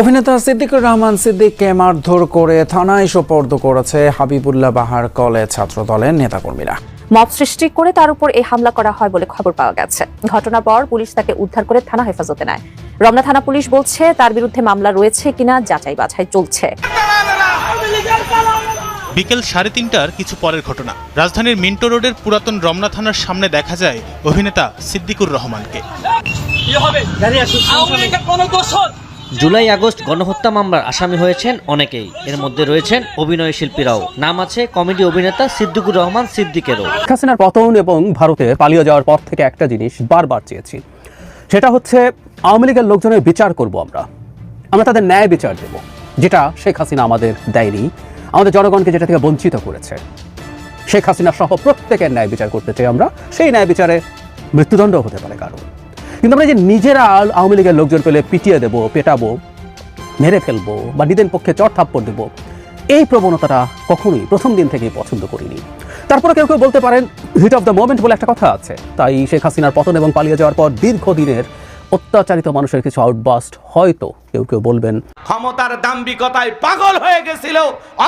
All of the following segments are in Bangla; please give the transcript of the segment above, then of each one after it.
অভিনেতা সিদ্দিকুর রহমান সিদ্দিককে মারধর করে থানায় সোপর্দ করেছে হাবিবুল্লাহ বাহার কলেজ ছাত্র দলের নেতাকর্মীরা। মব সৃষ্টি করে তার উপর এই হামলা করা হয় বলে খবর পাওয়া গেছে। ঘটনার পর পুলিশ তাকে উদ্ধার করে থানা হেফাজতে নেয়। রমনা থানা পুলিশ বলছে তার বিরুদ্ধে মামলা রয়েছে কিনা যাচাই বাছাই চলছে। বিকেল সাড়ে তিনটার কিছু পরের ঘটনা। রাজধানীর মিন্টো রোডের পুরাতন রমনা থানার সামনে দেখা যায় অভিনেতা সিদ্দিকুর রহমানকে। জুলাই, আগস্ট গণহত্যা মামলার আসামি হয়েছেন অনেকেই। এর মধ্যে রয়েছেন অভিনয় শিল্পীরাও। নাম আছে কমেডি অভিনেতা সিদ্দিকুর রহমান সিদ্দিকেরও। হাসিনার পতন এবং ভারতে পালিয়ে যাওয়ার পর থেকে একটা জিনিস বারবার চেয়েছি। সেটা হচ্ছে আওয়ামী লীগের লোকজনের বিচার করব আমরা। আমরা তাদের ন্যায় বিচার দেব, যেটা শেখ হাসিনা আমাদের দেয়নি। আমাদের জনগণকে যেটা থেকে বঞ্চিত করেছে। শেখ হাসিনা সহ প্রত্যেকের ন্যায় বিচার করতে চাই আমরা। সেই ন্যায় বিচারে মৃত্যুদণ্ড হতে পারে কারণ কিন্তু আমরা যে নিজেরা আওয়ামী লীগের লোকজন পেলে পিটিয়ে দেবো, পেটাবো, মেরে ফেলব বা নিজের পক্ষে চট থাপ্পড় দেবো, এই প্রবণতাটা কখনোই প্রথম দিন থেকেই পছন্দ করিনি। তারপরে কেউ কেউ বলতে পারেন হিট অফ দ্য মোমেন্ট বলে একটা কথা আছে। তাই শেখ হাসিনার পতন এবং পালিয়ে যাওয়ার পর দীর্ঘদিনের অত্যাচারিত মানুষের কিছু আউটবাস্ট হয়তো কেউ কেউ বলবেন, ক্ষমতার দাম্ভিকতায় পাগল হয়ে গেছিল,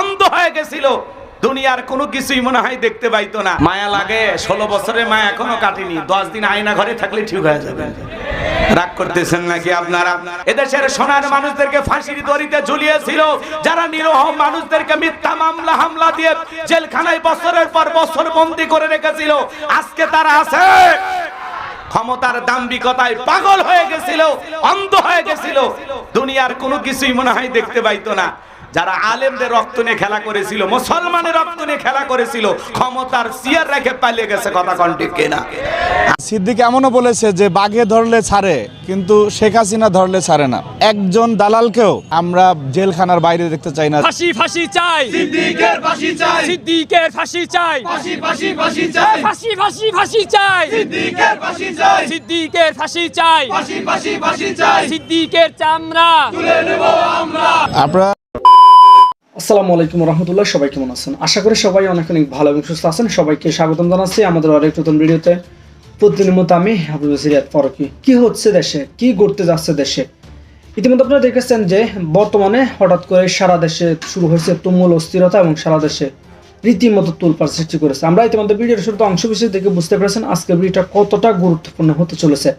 অন্ধ হয়ে গেছিল। দুনিয়ার কোনো কিছুই মনে হয় দেখতে পাইতো না। মায়া লাগে, ষোলো বছরে মায়া এখনও কাটেনি। দশ দিন আয়না ঘরে থাকলে ঠিক হয়ে যাবে। রাগ করতেছেন নাকি আপনারা? এদেশের সোনার মানুষদেরকে ফাঁসির দড়িতে ঝুলিয়েছিল, যারা নিরহ মানুষদেরকে মিথ্যা মামলা, হামলা দিয়ে জেলখানায় বছরের পর বছর বন্দি করে রেখেছিল। আজকে তারা আছে। ক্ষমতার দাম্ভিকতায় পাগল হয়ে গেছিল, অন্ধ হয়ে গেছিল। দুনিয়ার কোনো কিছুই মনে হয় দেখতে পাইতো না। যারা আলেমদের রক্ত নিয়ে খেলা করেছিল মুসলমানের রক্ত নিয়ে খেলা করেছিল ক্ষমতার সিয়ার রেখে পালিয়ে গেছে কথা কন্টিক কেনা? সিদ্দিক এমনও বলেছে যে বাঘে ধরলে ছাড়ে কিন্তু শেখ হাসিনা ধরলে ছাড়ে না। একজন দালালকেও আমরা জেলখানার বাইরে দেখতে চাই না। ফাঁসি ফাঁসি চাই। সিদ্দিকের ফাঁসি চাই। সিদ্দিকের ফাঁসি চাই। ফাঁসি ফাঁসি ফাঁসি চাই। ফাঁসি ফাঁসি ফাঁসি চাই। সিদ্দিকের ফাঁসি চাই। সিদ্দিকের ফাঁসি চাই। ফাঁসি ফাঁসি ফাঁসি চাই। সিদ্দিকের চামড়া। তুলে নেব আমরা। আপনারা আসসালামু আলাইকুম রহমতুল্লাহ, সবাই কেমন আছেন? আশা করি সবাই অনেক অনেক ভালো এবং সুস্থ আছেন। সবাইকে স্বাগতম জানাচ্ছি আমাদের আরেক নতুন ভিডিওতে। প্রতিদিনের মতো আমি হাবিব সিরিয়াত ফরকি। কি হচ্ছে দেশে? কি ঘটতে যাচ্ছে দেশে? ইতিমধ্যে আপনারা দেখেছেন যে বর্তমানে হঠাৎ করে সারা দেশে শুরু হয়েছে তুমুল অস্থিরতা এবং সারা দেশে রীতিমতো তুলপার সৃষ্টি করেছে। আমরা ইতিমধ্যে ভিডিওর শুরুতে অংশ বিশেষ দেখে বুঝতে পেরেছেন আজকে ভিডিওটা কতটা গুরুত্বপূর্ণ হতে চলেছে।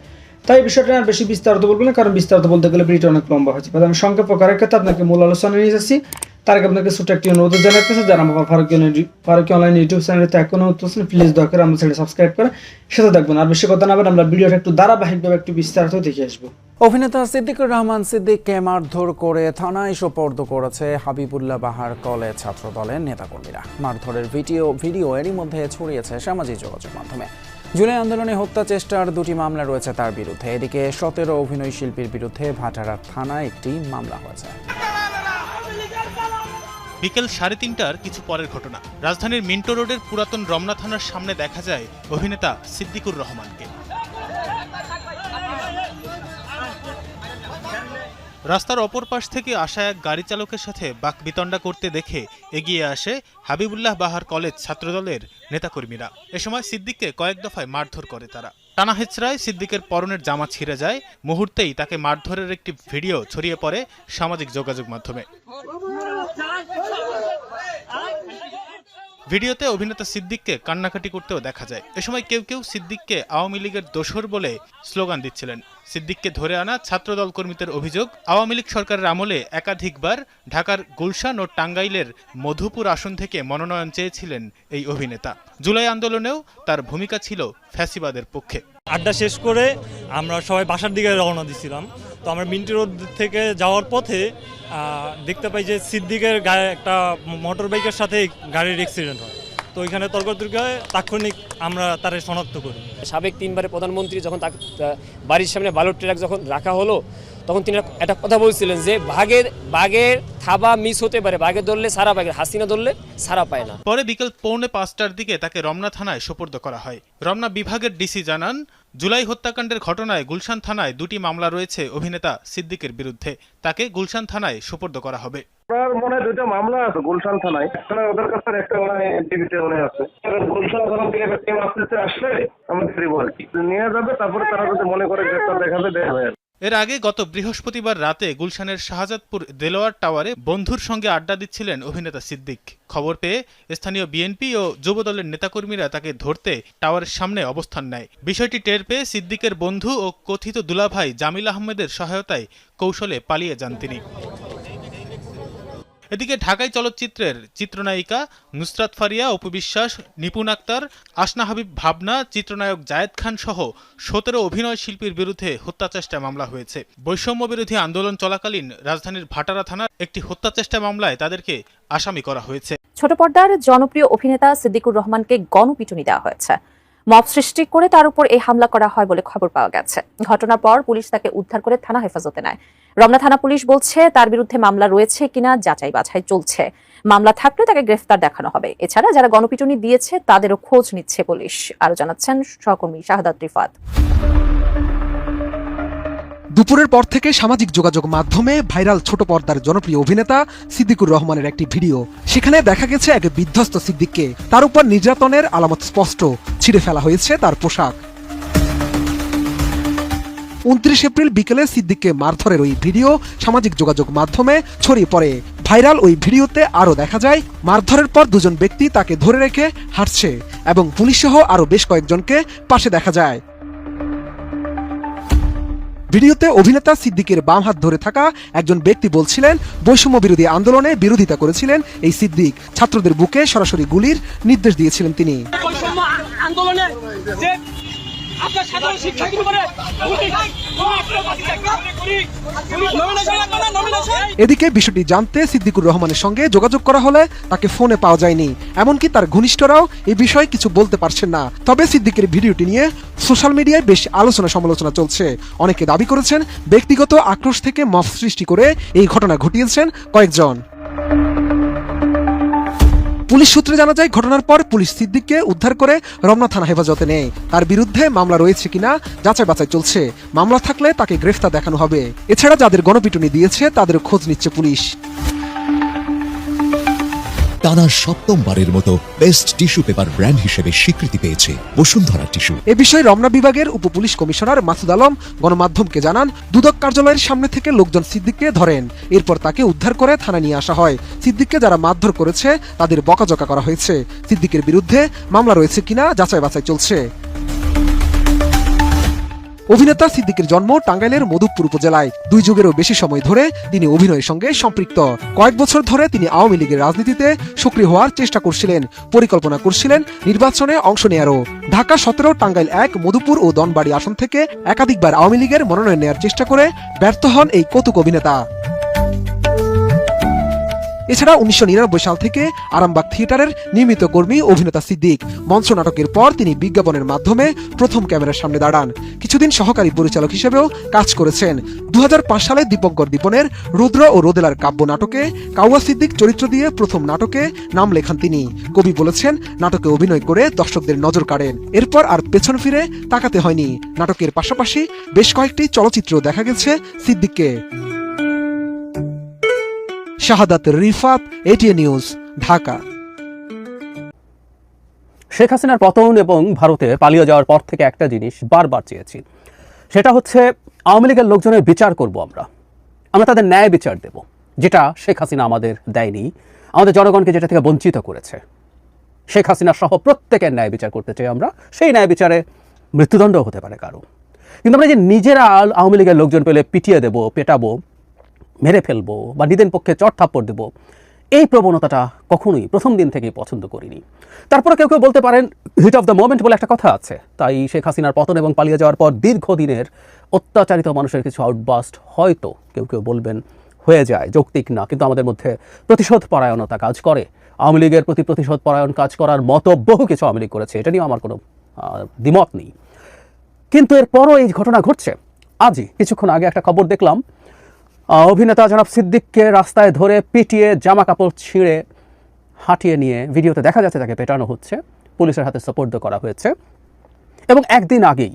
তাই বিষয়টা আর বেশি বিস্তারিত বলব না, কারণ বিস্তারিত বলতে গেলে ভিডিওটা অনেক লম্বা হয়েছে আমি সংক্ষেপ প্রকারের ক্ষেত্রে আপনাকে মূল আলোচনা নিয়ে যাচ্ছি। তার আগে আপনাকে ছোট একটি অনুরোধ জানাতেছে যারা আমার ফারুকি ফারুকি অনলাইন ইউটিউব চ্যানেলতে এখনও হচ্ছেন প্লিজ দয়া করে চ্যানেল সাবস্ক্রাইব করে সাথে থাকবেন। আর বেশি কথা না বলে আমরা ভিডিওটা একটু ধারাবাহিকভাবে একটু বিস্তারিত দেখে আসব। অভিনেতা সিদ্দিকুর রহমান সিদ্দিককে মারধর করে থানায় সোপর্দ করেছে হাবিবুল্লাহ বাহার কলেজ ছাত্র দলের নেতাকর্মীরা। মারধরের ভিডিও ভিডিও এরই মধ্যে ছড়িয়েছে সামাজিক যোগাযোগ মাধ্যমে। জুলাই আন্দোলনে হত্যা চেষ্টার দুটি মামলা রয়েছে তার বিরুদ্ধে। এদিকে সতেরো অভিনয় শিল্পীর বিরুদ্ধে ভাটারা থানায় একটি মামলা হয়েছে। বিকেল সাড়ে তিনটার কিছু পরের ঘটনা। রাজধানীর মিন্টো রোডের পুরাতন রমনা থানার সামনে দেখা যায় অভিনেতা সিদ্দিকুর রহমানকে। রাস্তার অপর পাশ থেকে আসা এক গাড়ি চালকের সাথে বাকবিতণ্ডা করতে দেখে এগিয়ে আসে হাবিবুল্লাহ বাহার কলেজ ছাত্রদলের নেতাকর্মীরা। এ সময় সিদ্দিককে কয়েক দফায় মারধর করে তারা। টানা হেচড়ায় সিদ্দিকের পরনের জামা ছিঁড়ে যায়। মুহূর্তেই তাকে মারধরের একটি ভিডিও ছড়িয়ে পড়ে সামাজিক যোগাযোগ মাধ্যমে। ভিডিওতে অভিনেতা সিদ্দিককে কান্নাকাটি করতেও দেখা যায়। এ সময় কেউ কেউ সিদ্দিককে আওয়ামী লীগের দোসর বলে স্লোগান দিচ্ছিলেন। সিদ্দিককে ধরে আনা ছাত্রদল কর্মীদের অভিযোগ, আওয়ামী লীগ সরকারের আমলে একাধিকবার ঢাকার গুলশান ও টাঙ্গাইলের মধুপুর আসন থেকে মনোনয়ন চেয়েছিলেন এই অভিনেতা। জুলাই আন্দোলনেও তার ভূমিকা ছিল ফ্যাসিবাদের পক্ষে। আড্ডা শেষ করে আমরা সবাই বাসার দিকে রওনা দিছিলাম। তো আমরা মিন্টি রোড থেকে যাওয়ার পথে দেখতে পাই যে সিদ্দিকের গায়ে একটা মোটর বাইকের সাথে গাড়ির অ্যাক্সিডেন্ট হয়। তো ওইখানে তর্কতর্কায় তাৎক্ষণিক আমরা তারে শনাক্ত করি। সাবেক তিনবারের প্রধানমন্ত্রী যখন বাড়ির সামনে বালুর ট্রাক যখন রাখা হলো তখন তিনি একটা কথা বলছিলেন যে বাঘের বাঘের থাবা মিস হতে পারে বাঘে ধরলে সারা বাঘের হাসিনা ধরলে সারা পায় না। পরে বিকেল পৌনে পাঁচটার দিকে তাকে রমনা থানায় সোপর্দ করা হয়। রমনা বিভাগের ডিসি জানান জুলাই হত্যাকাণ্ডের ঘটনায় গুলশান থানায় দুটি মামলা রয়েছে অভিনেতা সিদ্দিকের বিরুদ্ধে। তাকে গুলশান থানায় সুপর্দ করা হবে। মনে হয় মামলা আছে গুলশান থানায়। একটা ওদের কাছে একটা মনে হয় টিভিতে মনে আছে। গুলশান থানা থেকে একটা টিম আসতে আসলে নিয়ে যাবে, তারপরে তারা যদি মনে করে গ্রেপ্তার দেখাবে কি। এর আগে গত বৃহস্পতিবার রাতে গুলশানের শাহজাদপুর দেলোয়ার টাওয়ারে বন্ধুর সঙ্গে আড্ডা দিচ্ছিলেন অভিনেতা সিদ্দিক। খবর পেয়ে স্থানীয় বিএনপি ও যুবদলের নেতাকর্মীরা তাকে ধরতে টাওয়ারের সামনে অবস্থান নেয়। বিষয়টি টের পেয়ে সিদ্দিকের বন্ধু ও কথিত দুলাভাই জামিল আহমেদের সহায়তায় কৌশলে পালিয়ে যান তিনি। এদিকে ঢাকাই চলচ্চিত্রের চিত্রনায়িকা নুসরাত ফারিয়া, অপু বিশ্বাস, নিপুণ আক্তার, আসনা হাবিব ভাবনা, চিত্রনায়ক জায়েদ খান সহ সতেরো অভিনয় শিল্পীর বিরুদ্ধে হত্যাচেষ্টা মামলা হয়েছে। বৈষম্য বিরোধী আন্দোলন চলাকালীন রাজধানীর ভাটারা থানার একটি হত্যাচেষ্টা মামলায় তাদেরকে আসামি করা হয়েছে। ছোট পর্দার জনপ্রিয় অভিনেতা সিদ্দিকুর রহমানকে গণপিটুনি দেওয়া হয়েছে। মব সৃষ্টি করে তার উপর এই হামলা করা হয় বলে খবর পাওয়া গেছে। ঘটনার পর পুলিশ তাকে উদ্ধার করে থানা হেফাজতে নেয়। রমনা থানা পুলিশ বলছে, তার বিরুদ্ধে মামলা রয়েছে কিনা যাচাই বাছাই চলছে। মামলা থাকলে তাকে গ্রেফতার দেখানো হবে। এছাড়া যারা গণপিটুনি দিয়েছে, তাদেরও খোঁজ নিচ্ছে পুলিশ, আরও জানাচ্ছেন সহকর্মী শাহাদাত রিফাত দুপুরের পর থেকে সামাজিক যোগাযোগ মাধ্যমে ভাইরাল ছোট পর্দার জনপ্রিয় অভিনেতা সিদ্দিকুর রহমানের একটি ভিডিও। সেখানে দেখা গেছে এক বিধ্বস্ত সিদ্দিককে। তার উপর নির্যাতনের আলামত স্পষ্ট। ছিঁড়ে ফেলা হয়েছে তার পোশাক। উনত্রিশ এপ্রিল বিকেলে সিদ্দিককে মারধরের ওই ভিডিও সামাজিক যোগাযোগ মাধ্যমে ছড়িয়ে পড়ে। ভাইরাল ওই ভিডিওতে আরও দেখা যায়, মারধরের পর দুজন ব্যক্তি তাকে ধরে রেখে হাঁটছে এবং পুলিশ সহ আরও বেশ কয়েকজনকে পাশে দেখা যায়। ভিডিওতে অভিনেতা সিদ্দিকের বাম হাত ধরে থাকা একজন ব্যক্তি বলছিলেন, বৈষম্য বিরোধী আন্দোলনে বিরোধিতা করেছিলেন এই সিদ্দিক। ছাত্রদের বুকে সরাসরি গুলির নির্দেশ দিয়েছিলেন তিনি। আন্দোলনে আপনার সাধারণ করে। এদিকে বিষয়টি জানতে সিদ্দিকুর রহমানের সঙ্গে যোগাযোগ করা হলে তাকে ফোনে পাওয়া যায়নি। এমনকি তার ঘনিষ্ঠরাও এই বিষয়ে কিছু বলতে পারছেন না। তবে সিদ্দিকের ভিডিওটি নিয়ে সোশ্যাল মিডিয়ায় বেশ আলোচনা সমালোচনা চলছে। অনেকে দাবি করেছেন ব্যক্তিগত আক্রোশ থেকে মফ সৃষ্টি করে এই ঘটনা ঘটিয়েছেন কয়েকজন। পুলিশ সূত্রে জানা যায়, ঘটনার পর পুলিশ সিদ্দিককে উদ্ধার করে রমনা থানা হেফাজতে নেয়। তার বিরুদ্ধে মামলা রয়েছে কিনা যাচাই বাছাই চলছে। মামলা থাকলে তাকে গ্রেফতার দেখানো হবে। এছাড়া যাদের গণপিটুনি দিয়েছে তাদের খোঁজ নিচ্ছে পুলিশ। টানা সপ্তমবারের মতো বেস্ট টিস্যু পেপার ব্র্যান্ড হিসেবে স্বীকৃতি পেয়েছে বসুন্ধরা টিস্যু এ বিষয়ে রমনা বিভাগের উপপুলিশ কমিশনার মাসুদ আলম গণমাধ্যমকে জানান, দুদক কার্যালয়ের সামনে থেকে লোকজন সিদ্দিককে ধরেন। এরপর তাকে উদ্ধার করে থানা নিয়ে আসা হয়। সিদ্দিককে যারা মারধর করেছে, তাদের বকাজকা করা হয়েছে। সিদ্দিকের বিরুদ্ধে মামলা রয়েছে কিনা যাচাই বাছাই চলছে। অভিনেতা সিদ্দিকের জন্ম টাঙ্গাইলের মধুপুর উপজেলায়। দুই যুগেরও বেশি সময় ধরে তিনি অভিনয়ের সঙ্গে সম্পৃক্ত। কয়েক বছর ধরে তিনি আওয়ামী লীগের রাজনীতিতে সক্রিয় হওয়ার চেষ্টা করছিলেন, পরিকল্পনা করছিলেন, নির্বাচনে অংশ নেয়ারও। ঢাকা সতেরো, টাঙ্গাইল এক, মধুপুর ও দনবাড়ি আসন থেকে একাধিকবার আওয়ামী লীগের মনোনয়ন নেয়ার চেষ্টা করে ব্যর্থ হন এই কৌতুক অভিনেতা। এছাড়া উনিশশো নিরানব্বই সাল থেকে আরামবাগ থিয়েটারের নিয়মিত কর্মী অভিনেতা সিদ্দিক। মঞ্চ নাটকের পর তিনি বিজ্ঞাপনের মাধ্যমে প্রথম ক্যামেরার সামনে দাঁড়ান। কিছুদিন সহকারী পরিচালক হিসেবেও কাজ করেছেন। দু হাজার পাঁচ সালে দীপঙ্কর দীপনের রুদ্র ও রোদেলার কাব্য নাটকে কাউয়া সিদ্দিক চরিত্র দিয়ে প্রথম নাটকে নাম লেখান তিনি। কবি বলেছেন, নাটকে অভিনয় করে দর্শকদের নজর কাড়েন। এরপর আর পেছন ফিরে তাকাতে হয়নি। নাটকের পাশাপাশি বেশ কয়েকটি চলচ্চিত্র দেখা গেছে সিদ্দিককে। Shahadat Rifat, ATA news, Dhaka. শেখ হাসিনার পতন এবং ভারতে পালিয়ে যাওয়ার পর থেকে একটা জিনিস বারবার চেয়েছি। সেটা হচ্ছে, আওয়ামী লীগের লোকজনের বিচার করব আমরা। আমরা তাদের ন্যায় বিচার দেব, যেটা শেখ হাসিনা আমাদের দেয়নি। আমাদের জনগণকে যেটা থেকে বঞ্চিত করেছে। শেখ হাসিনা সহ প্রত্যেকের ন্যায় বিচার করতে চাই আমরা, সেই ন্যায় বিচারে মৃত্যুদণ্ডও হতে পারে কারও। কিন্তু আমরা যে নিজেরা আওয়ামী লীগের লোকজন পেলে পিটিয়ে দেবো, পেটাবো মেরে ফেলব বা নিজের পক্ষে চট থাপ্পড় দেবো, এই প্রবণতাটা কখনোই প্রথম দিন থেকেই পছন্দ করিনি। তারপরে কেউ কেউ বলতে পারেন হিট অফ দ্য মোমেন্ট বলে একটা কথা আছে। তাই শেখ হাসিনার পতন এবং পালিয়ে যাওয়ার পর দীর্ঘদিনের অত্যাচারিত মানুষের কিছু আউটবাস্ট হয়তো কেউ কেউ বলবেন, হয়ে যায়, যৌক্তিক না, কিন্তু আমাদের মধ্যে প্রতিশোধ পরায়ণতা কাজ করে। আওয়ামী লীগের প্রতি প্রতিশোধ পরায়ণ কাজ করার মতো বহু কিছু আওয়ামী লীগ করেছে, এটা নিয়েও আমার কোনো দ্বিমত নেই। কিন্তু এরপরও এই ঘটনা ঘটছে। আজই কিছুক্ষণ আগে একটা খবর দেখলাম অভিনেতা জনাব সিদ্দিককে রাস্তায় ধরে পিটিয়ে জামা কাপড় ছিঁড়ে হাঁটিয়ে নিয়ে ভিডিওতে দেখা যাচ্ছে তাকে পেটানো হচ্ছে। পুলিশের হাতে সোপর্দ করা হয়েছে। এবং একদিন আগেই,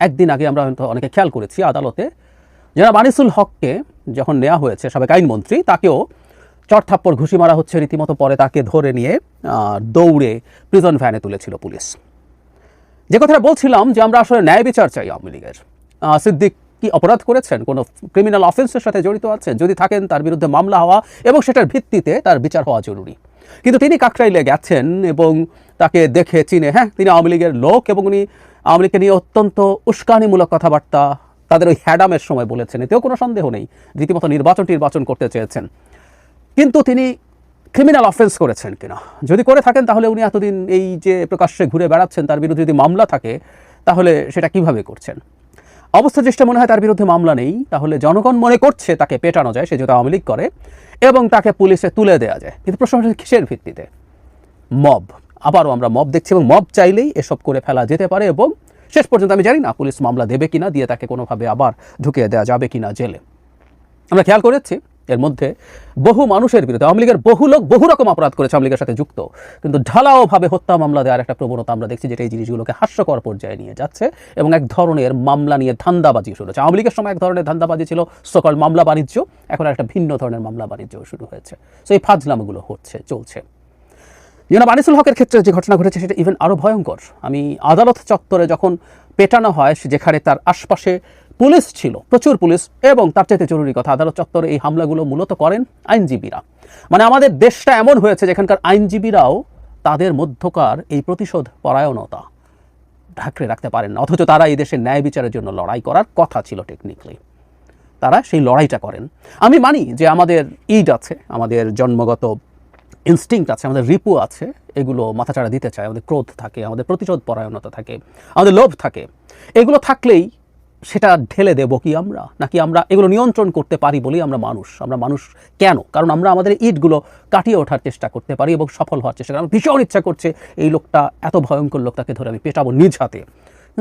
একদিন আগে আমরা হয়তো অনেকে খেয়াল করেছি আদালতে, জনাব আনিসুল হককে যখন নেওয়া হয়েছে সাবেক আইনমন্ত্রী, তাকেও চটথাপ্পড় ঘুষি মারা হচ্ছে। রীতিমতো পরে তাকে ধরে নিয়ে দৌড়ে প্রিজন ভ্যানে তুলেছিল পুলিশ। যে কথাটা বলছিলাম যে আমরা আসলে ন্যায় বিচার চাই আওয়ামী লীগের। সিদ্দিক কি অপরাধ করেছেন? কোনো ক্রিমিনাল অফেন্সের সাথে জড়িত আছেন? যদি থাকেন, তার বিরুদ্ধে মামলা হওয়া এবং সেটার ভিত্তিতে তার বিচার হওয়া জরুরি। কিন্তু তিনি কাকরাইলে গেছেন এবং তাকে দেখে চিনে হ্যাঁ তিনি আওয়ামী লীগের লোক এবং উনি আওয়ামী লীগকে নিয়ে অত্যন্ত উস্কানিমূলক কথাবার্তা তাদের ওই হ্যাডামের সময় বলেছেন। এতেও কোনো সন্দেহ নেই, রীতিমতো নির্বাচন নির্বাচন করতে চেয়েছেন। কিন্তু তিনি ক্রিমিনাল অফেন্স করেছেন কিনা? যদি করে থাকেন, তাহলে উনি এতদিন এই যে প্রকাশ্যে ঘুরে বেড়াচ্ছেন, তার বিরুদ্ধে যদি মামলা থাকে, তাহলে সেটা কীভাবে করছেন? অবস্থা চেষ্টা মনে হয় তার বিরুদ্ধে মামলা নেই। তাহলে জনগণ মনে করছে তাকে পেটানো যায়, সে যদি আওয়ামী লীগ করে, এবং তাকে পুলিশে তুলে দেওয়া যায়। কিন্তু প্রশ্ন হচ্ছে কিসের ভিত্তিতে? মব। আবারও আমরা মব দেখছি এবং মব চাইলেই এসব করে ফেলা যেতে পারে এবং শেষ পর্যন্ত আমি জানি না পুলিশ মামলা দেবে কিনা, দিয়ে তাকে কোনোভাবে আবার ঢুকিয়ে দেওয়া যাবে কিনা জেলে। আমরা খেয়াল করেছি এর মধ্যে বহু মানুষের বিরুদ্ধে, আওয়ামী লীগের বহু লোক বহু রকম অপরাধ করেছে আওয়ামী সাথে যুক্ত। কিন্তু ঢালাওভাবে হত্যা মামলা দেওয়ার একটা প্রবণতা আমরা দেখছি যেটা এই জিনিসগুলোকে হাস্যকর পর্যায়ে নিয়ে যাচ্ছে এবং এক ধরনের মামলা নিয়ে ধান্দাবাজি শুরু হচ্ছে আওয়ামী লীগের সময় এক ধরনের ধান্দাবাজি ছিল সকল মামলা বাণিজ্য, এখন একটা ভিন্ন ধরনের মামলা বাণিজ্য শুরু হয়েছে। সো এই ফাজলামগুলো হচ্ছে, চলছে। জনাব আনিসুল হকের ক্ষেত্রে যে ঘটনা ঘটেছে সেটা ইভেন আরও ভয়ঙ্কর। আমি আদালত চত্বরে যখন পেটানো হয়, যেখানে তার আশপাশে পুলিশ ছিল, প্রচুর পুলিশ এবং তার চাইতে জরুরি কথা, আদালত চত্বরে এই হামলাগুলো মূলত করেন আইনজীবীরা। মানে আমাদের দেশটা এমন হয়েছে যেখানকার আইনজীবীরাও তাদের মধ্যকার এই প্রতিশোধ পরায়ণতা ঢাকরে রাখতে পারেন অথচ তারা এই দেশের ন্যায় বিচারের জন্য লড়াই করার কথা ছিল টেকনিক্যালি তারা সেই লড়াইটা করেন। আমি মানি যে আমাদের ইড আছে, আমাদের জন্মগত ইনস্টিংক্ট আছে, আমাদের রিপু আছে, এগুলো মাথাচাড়া দিতে চায়, আমাদের ক্রোধ থাকে, আমাদের প্রতিশোধ পরায়ণতা থাকে, আমাদের লোভ থাকে। এগুলো থাকলেই সেটা ঢেলে দেবো কি আমরা? নাকি আমরা এগুলো নিয়ন্ত্রণ করতে পারি বলেই আমরা মানুষ? আমরা মানুষ কেন? কারণ আমরা আমাদের ইটগুলো কাটিয়ে ওঠার চেষ্টা করতে পারি এবং সফল হওয়ার চেষ্টা করি। ভীষণ ইচ্ছা করছে এই লোকটা, এত ভয়ঙ্কর লোক তাকে ধরে আমি পেটাবো নিজ হাতে।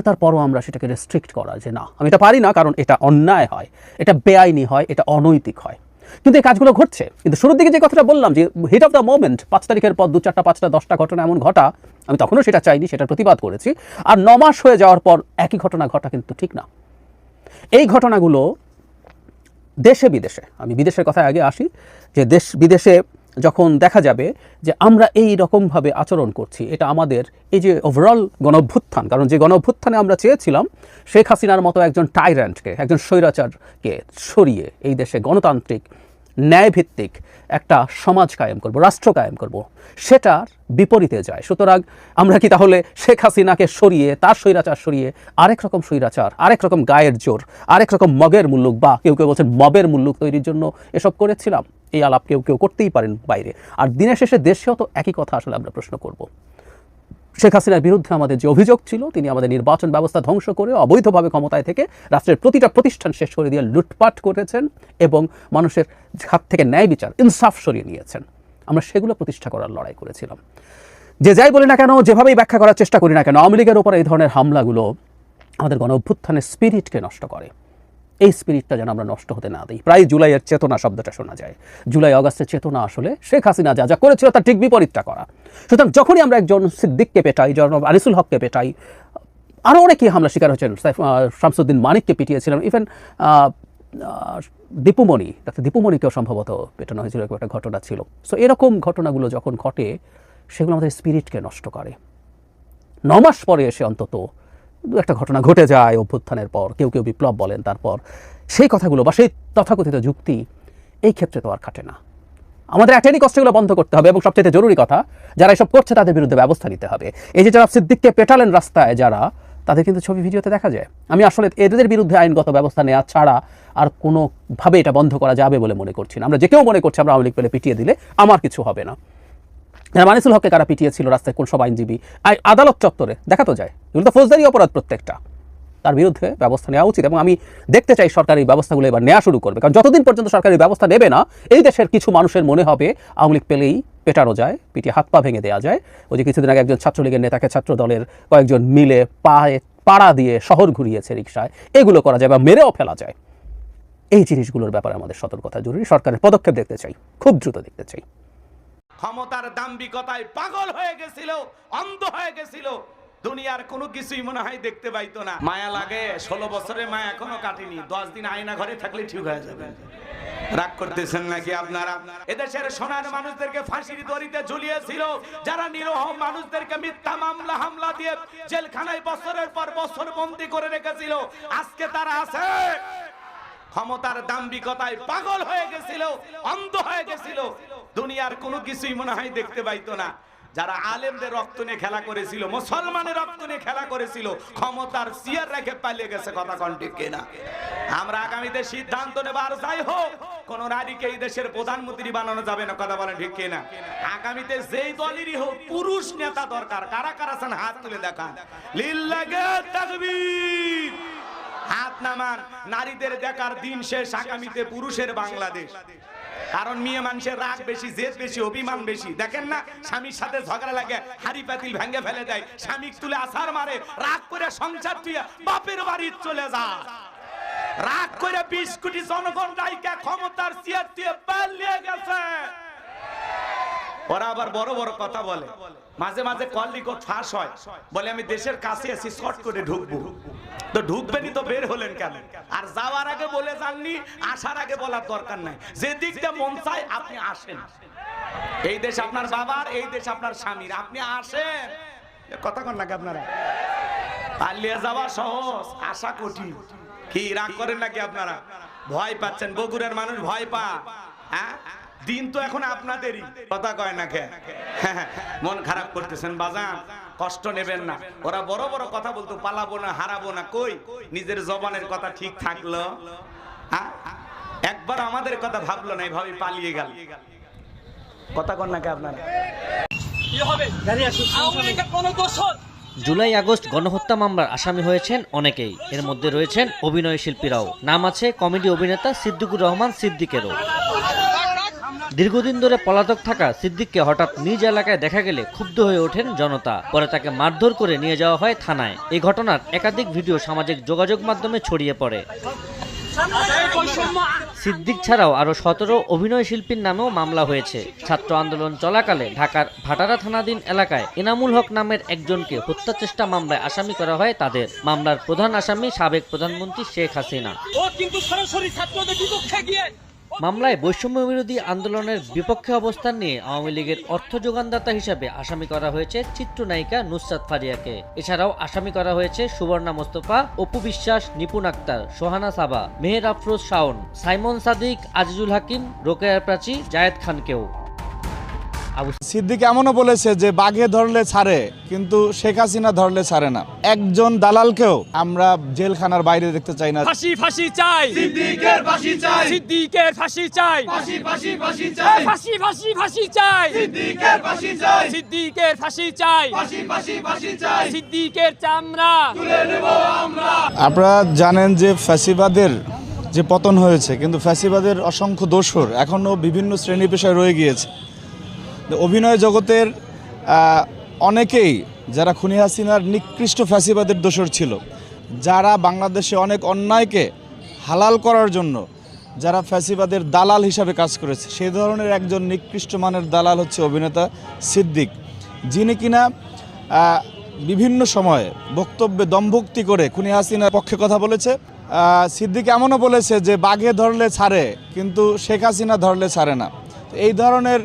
তারপরও আমরা সেটাকে রেস্ট্রিক্ট করা যে না, আমি এটা পারি না কারণ এটা অন্যায় হয়, এটা বেআইনি হয়, এটা অনৈতিক হয়। কিন্তু এই কাজগুলো ঘটছে। কিন্তু শুরুর দিকে যে কথাটা বললাম যে হিট অফ দ্য মোমেন্ট পাঁচ তারিখের পর দু চারটা, পাঁচটা, দশটা ঘটনা এমন ঘটা, আমি তখনও সেটা চাইনি সেটা প্রতিবাদ করেছি। আর ন মাস হয়ে যাওয়ার পর একই ঘটনা ঘটা কিন্তু ঠিক না। এই ঘটনাগুলো দেশে বিদেশে, আমি বিদেশের কথায় আগে আসি, যে দেশ বিদেশে যখন দেখা যাবে যে আমরা এই রকমভাবে আচরণ করছি, এটা আমাদের এই যে ওভারঅল গণভ্যুত্থান, কারণ যে গণভ্যুত্থানে আমরা চেয়েছিলাম, শেখ হাসিনার মতো একজন টাইরেন্টকে একজন স্বৈরাচারকে সরিয়ে এই দেশে গণতান্ত্রিক ন্যায়ভিত্তিক একটা সমাজ কায়েম করব, রাষ্ট্র কায়েম করব। সেটার বিপরীতে যায়। সুতরাং আমরা কি তাহলে শেখ হাসিনাকে সরিয়ে, তার স্বৈরাচার সরিয়ে, আরেক রকম স্বৈরাচার, আরেক রকম গায়ের জোর, আরেক রকম মগের মুল্লুক বা কেউ কেউ বলছেন মবের মুল্লুক তৈরির জন্য এসব করেছিলাম? এই আলাপ কেউ কেউ করতেই পারেন বাইরে। আর দিনের শেষে দেশেও তো একই কথা আসলে আমরা প্রশ্ন করব। শেখ হাসিনার বিরুদ্ধে আমাদের যে অভিযোগ ছিল, তিনি আমাদের নির্বাচন ব্যবস্থা ধ্বংস করে অবৈধভাবে ক্ষমতায় থেকে রাষ্ট্রের প্রতিটা প্রতিষ্ঠান শেষ করে দিয়ে লুটপাট করেছেন এবং মানুষের হাত থেকে ন্যায় বিচার, ইনসাফ সরিয়ে নিয়েছেন। আমরা সেগুলো প্রতিষ্ঠা করার লড়াই করেছিলাম। যে যাই বলি না কেন, যেভাবেই ব্যাখ্যা করার চেষ্টা করি না কেন, আওয়ামী লীগের উপর এই ধরনের হামলাগুলো আমাদের গণ অভ্যুত্থানের স্পিরিটকে নষ্ট করে। এই স্পিরিটটা যেন আমরা নষ্ট হতে না দিই। প্রায় জুলাইয়ের চেতনা শব্দটা শোনা যায়। জুলাই, অগাস্টের চেতনা আসলে শেখ হাসিনা যা যা করেছিল তার ঠিক বিপরীতটা করা। সুতরাং যখনই আমরা একজন সিদ্দিককে পেটাই, জনাব আনিসুল হককে পেটাই আরও অনেকেই হামলা শিকার হয়েছেন শামসুদ্দিন মানিককে পিটিয়েছিলেন। ইভেন দীপুমণি, ডাক্তার দীপুমণিকেও সম্ভবত পেটানো হয়েছিল, এরকম একটা ঘটনা ছিল। সো এরকম ঘটনাগুলো যখন ঘটে, সেগুলো আমাদের স্পিরিটকে নষ্ট করে। ন মাস পরে এসে অন্তত দু একটা ঘটনা ঘটে যায় অভ্যুত্থানের পর, কেউ কেউ বিপ্লব বলেন তারপর। সেই কথাগুলো বা সেই তথাকথিত যুক্তি এই ক্ষেত্রে তো আর খাটে না। আমাদের এটেনি কষ্টগুলো বন্ধ করতে হবে এবং সবচেয়ে জরুরি কথা, যারা এসব করছে তাদের বিরুদ্ধে ব্যবস্থা নিতে হবে। এই যে যারা সিদ্দিককে পেটালেন রাস্তায় যারা, তাদের কিন্তু ছবি ভিডিওতে দেখা যায়। আমি আসলে এদের বিরুদ্ধে আইনগত ব্যবস্থা নেওয়া ছাড়া আর কোনোভাবে এটা বন্ধ করা যাবে বলে মনে করছি না। আমরা যে কেউ মনে করছি আমরা আওয়ামী লীগ পেলে পিটিয়ে দিলে আমার কিছু হবে না। মানিসুল হককে কারা পিটিয়েছিল রাস্তায় কোন সব আইনজীবী? আই আদালত চত্বরে, দেখা তো যায়। এগুলো তো ফৌজদারি অপরাধ প্রত্যেকটা। তার বিরুদ্ধে ব্যবস্থা নেওয়া উচিত এবং আমি দেখতে চাই সরকারি ব্যবস্থাগুলো এবার নেওয়া শুরু করবে। কারণ যতদিন পর্যন্ত সরকারি ব্যবস্থা নেবে না, এই দেশের কিছু মানুষের মনে হবে আওয়ামী লীগ পেলেই পেটানো যায়, পিটিয়ে হাত পা ভেঙে দেওয়া যায়। ওই যে কিছুদিন আগে একজন ছাত্রলীগের নেতাকে ছাত্র দলের কয়েকজন মিলে পায়ে পাড়া দিয়ে শহর ঘুরিয়েছে রিক্সায় এগুলো করা যায় বা মেরেও ফেলা যায়। এই জিনিসগুলোর ব্যাপারে আমাদের সতর্কতা জরুরি। সরকারের পদক্ষেপ দেখতে চাই, খুব দ্রুত দেখতে চাই। ক্ষমতার দাম্বিকতায় পাগল হয়ে গেছিল, অন্ধ হয়ে গেছিল। দুনিয়ার কোনো কিছুই মনে হয় দেখতে পাইতো না। মায়া লাগে, ষোলো বছরের মায়া এখনও কাটেনি। দশ দিন আয়না ঘরে থাকলে ঠিক হয়ে যাবে। রাগ করতেছেন নাকি আপনারা? এদেশের সোনার মানুষদেরকে ফাঁসির দড়িতে ঝুলিয়েছিল, যারা নিরহ মানুষদেরকে মিথ্যা মামলা, হামলা দিয়ে জেলখানায় বছরের পর বছর বন্দি করে রেখেছিল। আজকে তারা আছে। ক্ষমতার দাম্ভিকতায় পাগল হয়ে গেছিল, অন্ধ হয়ে গেছিল। দুনিয়ার কোনো কিছুই মনে হয় দেখতে পাইতো না। যারা আলেমদের রক্ত নিয়ে খেলা করেছিল, মুসলমানের রক্ত নিয়ে খেলা করেছিল, ক্ষমতার সিয়ার রেখে পালিয়ে গেছে, কথা কন ঠিক কিনা? আমরা আগামীতে সিদ্ধান্ত নেব, আর যাই হোক, কোন নারীকে এই দেশের প্রধানমন্ত্রী বানানো যাবে না, কথা বলেন ঠিক কিনা? আগামীতে যেই দলেরই হোক, পুরুষ নেতা দরকার, কারা কারা আছেন, হাত তুলে দেখান। লিল্লাগে তাকবীর! হাত নামান, নারীদের দেখার দিন শেষ, আগামীতে পুরুষের বাংলাদেশ। কারণ মেয়ে মানুষের রাগ বেশি, জেদ বেশি, অভিমান বেশি। দেখেন না, স্বামীর সাথে ঝগড়া লাগে, হাড়ি পাতিল ভেঙে ফেলে দেয়। স্বামী তুলে আসার মারে, রাগ করে সংসার তুইয়া বাপের বাড়ি চলে যা। রাগ করে বিশ কোটি জনগণ রাইকা ক্ষমতার চেয়ার দিয়ে পালিয়ে গেছে। ওরা আবার বড় বড় কথা বলে। মাঝে মাঝে কল রিকর্ড ফাঁস হয়। বলে, আমি দেশের কাছে আছি শর্ট করে ঢুকবো। তো ঢুকবেনি তো বের হলেন কেন? আর যাওয়ার আগে বলে যাননি, আসার আগে বলার দরকার নাই। যে দিকটা মন চায় আপনি আসেন। এই দেশ আপনার বাবার, এই দেশ আপনার স্বামীর। আপনি আসেন। কথা কন নাকি আপনারা? পালিয়ে যাওয়া সহজ, আশা কঠিন। কি রাগ করেন নাকি আপনারা? ভয় পাচ্ছেন। বগুড়ার মানুষ ভয় পা হ্যাঁ? দিন তো এখন আপনাদেরই। কথা কয় না কে? হ্যাঁ, মন খারাপ করতেছেন বাজান। কষ্ট নেবেন না। ওরা বড় বড় কথা বলতো পালাবো না হারাবো না। কই? নিজের জবানের কথা ঠিক থাকল? হ্যাঁ? একবার আমাদের কথা ভাবলো না এইভাবে পালিয়ে গেল। কথা কন নাকি? আপনারা জুলাই আগস্ট গণহত্যা মামলার আসামি হয়েছেন অনেকেই। এর মধ্যে রয়েছেন অভিনয় শিল্পীরাও। নাম আছে কমেডি অভিনেতা সিদ্দিকুর রহমান সিদ্দিকেরও। দীর্ঘদিন ধরে পলাতক থাকা সিদ্দিককে হঠাৎ নিজ এলাকায় দেখা গেলে ক্ষুব্ধ হয়ে ওঠেন জনতা। পরে তাকে মারধর করে নিয়ে যাওয়া হয় থানায়। এই ঘটনার একাধিক ভিডিও সামাজিক যোগাযোগ মাধ্যমে ছড়িয়ে পড়ে। সিদ্দিক ছাড়াও আরও সতেরো অভিনয় শিল্পীর নামেও মামলা হয়েছে। ছাত্র আন্দোলন চলাকালে ঢাকার ভাটারা থানাধীন এলাকায় এনামুল হক নামের একজনকে হত্যা চেষ্টা মামলায় আসামি করা হয় তাদের। মামলার প্রধান আসামি সাবেক প্রধানমন্ত্রী শেখ হাসিনা। ও কিন্তু সরাসরি ছাত্রদের বিপক্ষে গিয়ে মামলায় বৈষম্য বিরোধী আন্দোলনের বিপক্ষে অবস্থান নিয়ে আওয়ামী লীগের অর্থ যোগানদাতা হিসাবে আসামি করা হয়েছে চিত্রনায়িকা নুসরাত ফারিয়াকে। এছাড়াও আসামি করা হয়েছে সুবর্ণা মোস্তফা, অপু বিশ্বাস নিপুন আক্তার, সোহানা সাবা, মেহের আফরোজ শাওন, সাইমন সাদিক, আজিজুল হাকিম, রোকেয়ার প্রাচী, জায়েদ খানকেও। সিদ্দিক এমনও বলেছে যে বাঘে ধরলে ছাড়ে কিন্তু শেখ হাসিনা ধরলে ছাড়ে না। একজন দালালকেও আমরা জেলখানার বাইরে দেখতে চাই না। ফাঁসি ফাঁসি চাই। সিদ্দিকের ফাঁসি চাই। সিদ্দিকের ফাঁসি চাই। ফাঁসি ফাঁসি ফাঁসি চাই। ফাঁসি ফাঁসি ফাঁসি চাই। সিদ্দিকের ফাঁসি চাই। সিদ্দিকের ফাঁসি চাই। ফাঁসি ফাঁসি ফাঁসি চাই। সিদ্দিকের চামড়া। তুলে নেব আমরা। আপনারা জানেন যে ফ্যাসিবাদের যে পতন হয়েছে কিন্তু ফ্যাসিবাদের অসংখ্য দোষর এখনও বিভিন্ন শ্রেণি পেশায় রয়ে গিয়েছে। অভিনয় জগতের অনেকেই, যারা খুনি হাসিনার নিকৃষ্ট ফ্যাসিবাদের দোষর ছিল, যারা বাংলাদেশে অনেক অন্যায়কে হালাল করার জন্য যারা ফ্যাসিবাদের দালাল হিসাবে কাজ করেছে সেই ধরনের একজন নিকৃষ্ট মানের দালাল হচ্ছে অভিনেতা সিদ্দিক। যিনি কিনা বিভিন্ন সময়ে বক্তব্যে দমভক্তি করে খুনি হাসিনার পক্ষে কথা বলেছে। সিদ্দিক এমনও বলেছে যে, বাঘে ধরলে ছাড়ে, কিন্তু শেখ হাসিনা ধরলে ছাড়ে না। এই ধরনের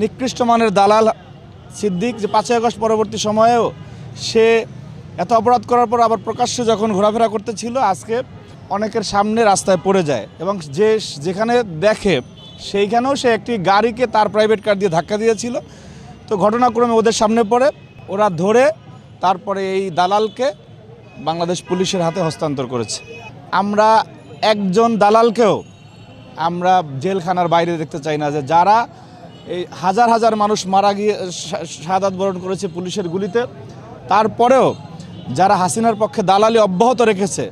নিকৃষ্ট মানের দালাল সিদ্দিক যে পাঁচই আগস্ট পরবর্তী সময়েও সে এত অপরাধ করার পর আবার প্রকাশ্যে যখন ঘোরাফেরা করতেছিল, আজকে অনেকের সামনে রাস্তায় পড়ে যায় এবং যে যেখানে দেখে সেইখানেও সে একটি গাড়িকে তার প্রাইভেট কার দিয়ে ধাক্কা দিয়েছিল। তো ঘটনাক্রমে ওদের সামনে পড়ে, ওরা ধরে তারপরে এই দালালকে বাংলাদেশ পুলিশের হাতে হস্তান্তর করেছে। আমরা একজন দালালকেও আমরা জেলখানার বাইরে দেখতে চাই না যে যারা এই হাজার হাজার মানুষ মারা গিয়ে শাহাদ বরণ করেছে পুলিশের গুলিতে। তারপরেও যারা হাসিনার পক্ষে দালালি অব্যাহত রেখেছে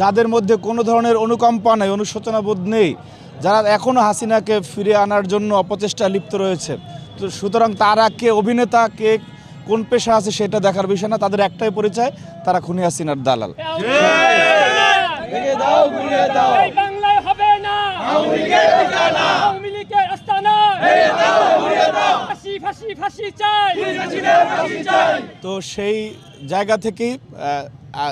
যাদের মধ্যে কোনো ধরনের অনুকম্পা নেই অনুশোচনা বোধ নেই যারা এখনও হাসিনাকে ফিরে আনার জন্য অপচেষ্টা লিপ্ত রয়েছে। তো সুতরাং তারা কে অভিনেতা কে কোন পেশা আছে সেটা দেখার বিষয় না তাদের একটাই পরিচয় তারা খুনি হাসিনার দালাল। এই বাংলায় তো সেই জায়গা থেকেই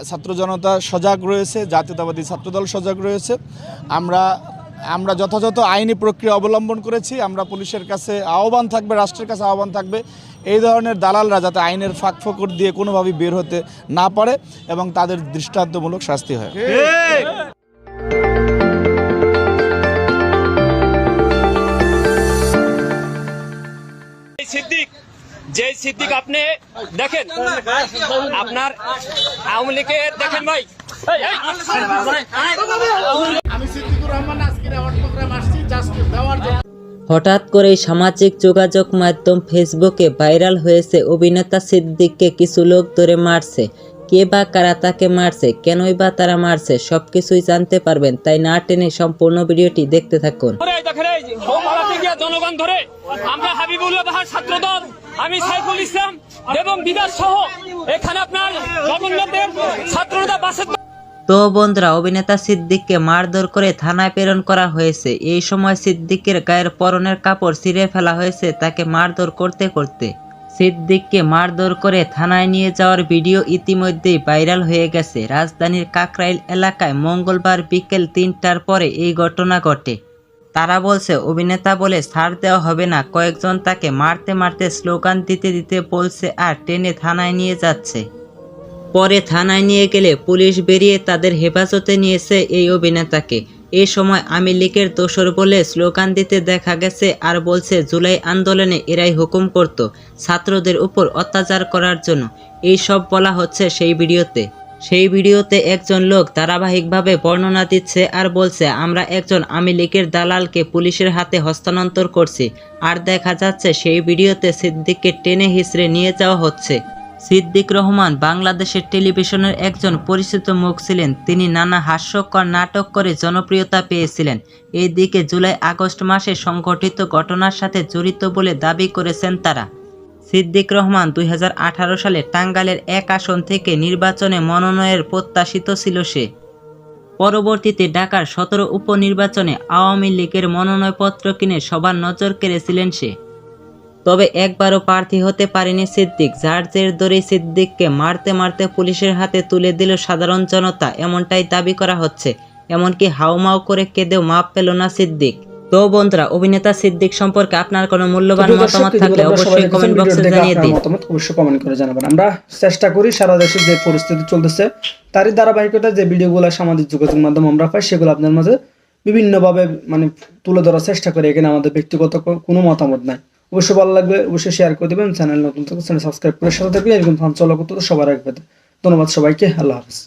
ছাত্র জনতা সজাগ রয়েছে জাতীয়তাবাদী ছাত্রদল সজাগ রয়েছে। আমরা আমরা যথাযথ আইনি প্রক্রিয়া অবলম্বন করেছি আমরা পুলিশের কাছে আহ্বান থাকবে রাষ্ট্রের কাছে আহ্বান থাকবে এই ধরনের দালালরা যাতে আইনের ফাঁক ফোকর দিয়ে কোনোভাবেই বের হতে না পারে এবং তাদের দৃষ্টান্তমূলক শাস্তি হয়। সিদ্দিক আপনি দেখেন আপনার আওয়ামী লীগের দেখেন ভাই। হঠাৎ করেই সামাজিক যোগাযোগ মাধ্যম ফেসবুকে ভাইরাল হয়েছে অভিনেতা সিদ্দিককে কিছু লোক ধরে মারছে। কে বা কারা তাকে মারছে কেনই বা তারা মারছে সবকিছুই জানতে পারবেন। তাই না টেনে সম্পূর্ণ ভিডিওটি দেখতে থাকুন। ধরে দেখেন এই হোমপাড়াতে গিয়ে জনগণ ধরে। আমরা হাবিবুল্লাহ বাহার ছাত্র দল আমি সাইফুল ইসলাম এবং বিদাস সহ এখানে আপনার জগন্নাথের ছাত্ররা বাসে তো বন্ধুরা অভিনেতা সিদ্দিককে মারধর করে থানায় প্রেরণ করা হয়েছে। এই সময় সিদ্দিকের গায়ের পরনের কাপড় ছিঁড়ে ফেলা হয়েছে তাকে মারধর করতে করতে। সিদ্দিককে মারধর করে থানায় নিয়ে যাওয়ার ভিডিও ইতিমধ্যেই ভাইরাল হয়ে গেছে। রাজধানীর কাকরাইল এলাকায় মঙ্গলবার বিকেল তিনটার পরে এই ঘটনা ঘটে। তারা বলছে, অভিনেতা বলে ছাড় দেওয়া হবে না। কয়েকজন তাকে মারতে মারতে স্লোগান দিতে দিতে বলছে আর টেনে থানায় নিয়ে যাচ্ছে। পরে থানায় নিয়ে গেলে পুলিশ বেরিয়ে তাদের হেফাজতে নিয়েছে এই অভিনেতাকে। এ সময় আমি লীগের দোসর বলে স্লোগান দিতে দেখা গেছে আর বলছে, জুলাই আন্দোলনে এরাই হুকুম করত ছাত্রদের উপর অত্যাচার করার জন্য। এই সব বলা হচ্ছে সেই ভিডিওতে। সেই ভিডিওতে একজন লোক ধারাবাহিকভাবে বর্ণনা দিচ্ছে আর বলছে, আমরা একজন আমি লীগের দালালকে পুলিশের হাতে হস্তান্তর করছি। আর দেখা যাচ্ছে সেই ভিডিওতে সিদ্দিককে টেনে হিসড়ে নিয়ে যাওয়া হচ্ছে। সিদ্দিক রহমান বাংলাদেশের টেলিভিশনের একজন পরিচিত মুখ ছিলেন। তিনি নানা হাস্যকর নাটক করে জনপ্রিয়তা পেয়েছিলেন। এই দিকে জুলাই আগস্ট মাসে সংঘটিত ঘটনার সাথে জড়িত বলে দাবি করেছেন তারা। সিদ্দিক রহমান দুই হাজার আঠারো সালে টাঙ্গালের এক আসন থেকে নির্বাচনে মনোনয়নের প্রত্যাশিত ছিল সে। পরবর্তীতে ঢাকার সতেরো উপনির্বাচনে আওয়ামী লীগের মনোনয়নপত্র কিনে সবার নজর কেড়েছিলেন সে। তবে একবারও প্রার্থী হতে পারেনি সিদ্দিক। যার জের ধরে সিদ্দিককে মারতে মারতে পুলিশের হাতে তুলে দিল সাধারণ জনতা এমনটাই দাবি করা হচ্ছে। এমনকি হাউমাউ করে কেঁদেও মাপ পেল না সিদ্দিক। তো বন্ধুরা অভিনেতা সিদ্দিক সম্পর্কে আপনার কোনো মূল্যবান মতামত থাকলে অবশ্যই কমেন্ট বক্সে জানিয়ে দিন। মতামত অবশ্যই কমেন্ট করে জানাবেন। আমরা চেষ্টা করি সারা দেশে যে পরিস্থিতি চলতেছে তারই ধারাবাহিকতা যে ভিডিওগুলো সামাজিক যোগাযোগ মাধ্যম আমরা পাই সেগুলো আপনার মাঝে বিভিন্নভাবে মানে তুলে ধরার চেষ্টা করি। এখানে আমাদের ব্যক্তিগত কোনো মতামত নাই। অবশ্যই ভালো লাগবে, অবশ্যই শেয়ার করে দেবেন চ্যানেল নতুন চ্যানেল সাবস্ক্রাইব করে সাথে থাকবে এরকম ফান চলা করতে সবার রাখবে ধন্যবাদ সবাইকে, আল্লাহ হাফিজ।